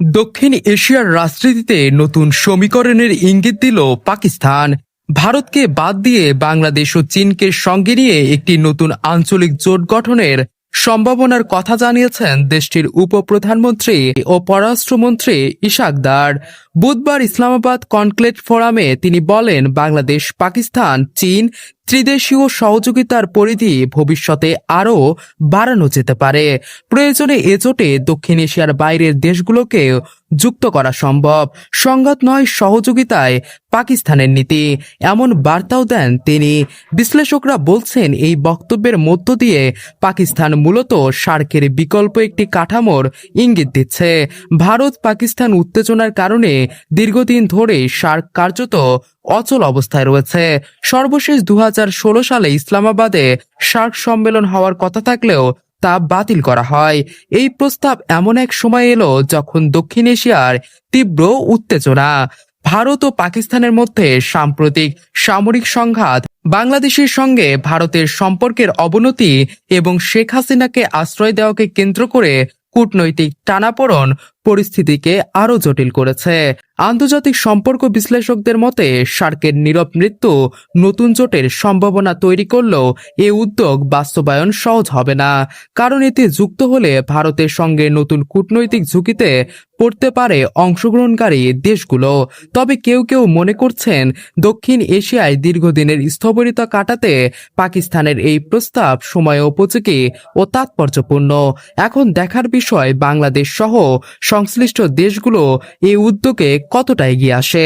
দক্ষিণ এশিয়ার রাজনীতিতে নতুন সমীকরণের ইঙ্গিত দিল পাকিস্তান। ভারতকে বাদ দিয়ে বাংলাদেশ ও চীনকে সঙ্গে নিয়ে একটি নতুন আঞ্চলিক জোট গঠনের সম্ভাবনার কথা জানিয়েছেন দেশটির উপপ্রধানমন্ত্রী ও পররাষ্ট্রমন্ত্রী ইশাক দার। বুধবার ইসলামাবাদ কনক্লেট ফোরামে তিনি বলেন, বাংলাদেশ, পাকিস্তান, চীন ত্রিদেশীয় সহযোগিতার পরিধি ভবিষ্যতে আরও বাড়ানো যেতে পারে। প্রয়োজনে এজোটে দক্ষিণ এশিয়ার বাইরের দেশগুলোকে যুক্ত করা সম্ভব। সংঘাত নয়, সহযোগিতায় পাকিস্তানের নীতি। এমন বার্তাও দেন তিনি। বিশ্লেষকরা বলছেন, এই বক্তব্যের মধ্য দিয়ে পাকিস্তান মূলত সার্কের বিকল্প একটি কাঠামোর ইঙ্গিত দিচ্ছে। ভারত পাকিস্তান উত্তেজনার কারণে দীর্ঘদিন ধরে সার্ক কার্যত অচল অবস্থায় রয়েছে। সর্বশেষ দু হাজার ষোলো সালে ইসলামাবাদে সার্ক সম্মেলন হওয়ার কথা থাকলেও তা বাতিল করা হয়। এই প্রস্তাব এমন এক সময় এলো যখন দক্ষিণ এশিয়ার তীব্র উত্তেজনা, ভারত ও পাকিস্তানের মধ্যে সাম্প্রতিক সামরিক সংঘাত, বাংলাদেশের সঙ্গে ভারতের সম্পর্কের অবনতি এবং শেখ হাসিনাকে আশ্রয় দেওয়াকে কেন্দ্র করে কূটনৈতিক টানাপোড়ন পরিস্থিতিকে আরও জটিল করেছে। আন্তর্জাতিক সম্পর্ক বিশ্লেষকদের মতে সার্কের নীরব মৃত্যু নতুন জোটের সম্ভাবনা তৈরি করলেও এ উদ্যোগ বাস্তবায়ন সহজ হবে না। কারণ এতে যুক্ত হলে ভারতের সঙ্গে নতুন কূটনৈতিক ঝুঁকিতে পড়তে পারে অংশগ্রহণকারী দেশগুলো। তবে কেউ কেউ মনে করছেন, দক্ষিণ এশিয়ায় দীর্ঘদিনের স্থবিরতা কাটাতে পাকিস্তানের এই প্রস্তাব সময় উপযোগী ও তাৎপর্যপূর্ণ। এখন দেখার বিষয় বাংলাদেশ সহ সংশ্লিষ্ট দেশগুলো এই উদ্যোগে কতটা এগিয়ে আসে?